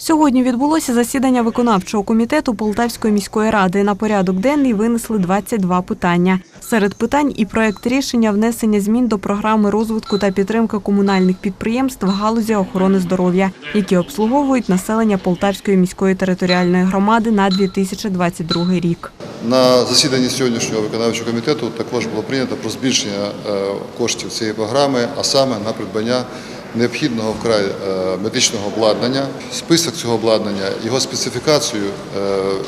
Сьогодні відбулося засідання виконавчого комітету Полтавської міської ради. На порядок денний винесли 22 питання. Серед питань і проект рішення внесення змін до програми розвитку та підтримки комунальних підприємств галузі охорони здоров'я, які обслуговують населення Полтавської міської територіальної громади на 2022 рік. На засіданні сьогоднішнього виконавчого комітету також було прийнято про збільшення е, коштів цієї програми, а саме на придбання необхідного вкрай е, медичного обладнання. Список цього обладнання, його специфікацію е,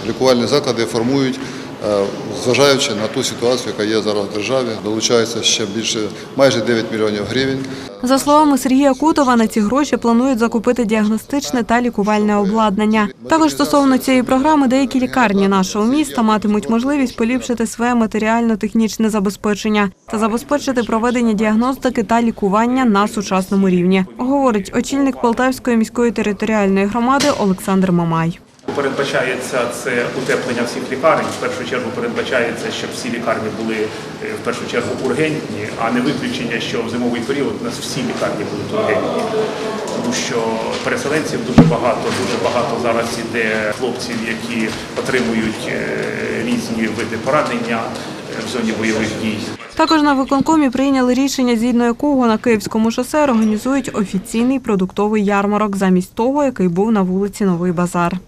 лікувальні заклади формують. Е, Зважаючи на ту ситуацію, яка є зараз в державі, долучається ще більше майже 9 мільйонів гривень. За словами Сергія Кутова, на ці гроші планують закупити діагностичне та лікувальне обладнання. Також стосовно цієї програми, деякі лікарні нашого міста матимуть можливість поліпшити своє матеріально-технічне забезпечення та забезпечити проведення діагностики та лікування на сучасному рівні, говорить очільник Полтавської міської територіальної громади Олександр Мамай. Передбачається це утеплення всіх лікарень. В першу чергу передбачається, щоб всі лікарні були е, в першу чергу ургентні, а не виключення, що в зимовий період у нас всі лікарні будуть ургентні. Тому що переселенців дуже багато, дуже багато зараз іде хлопців, які отримують е, різні види поранення е, в зоні бойових дій. Також на виконкомі прийняли рішення, згідно якого на Київському шосе організують офіційний продуктовий ярмарок замість того, який був на вулиці Новий Базар.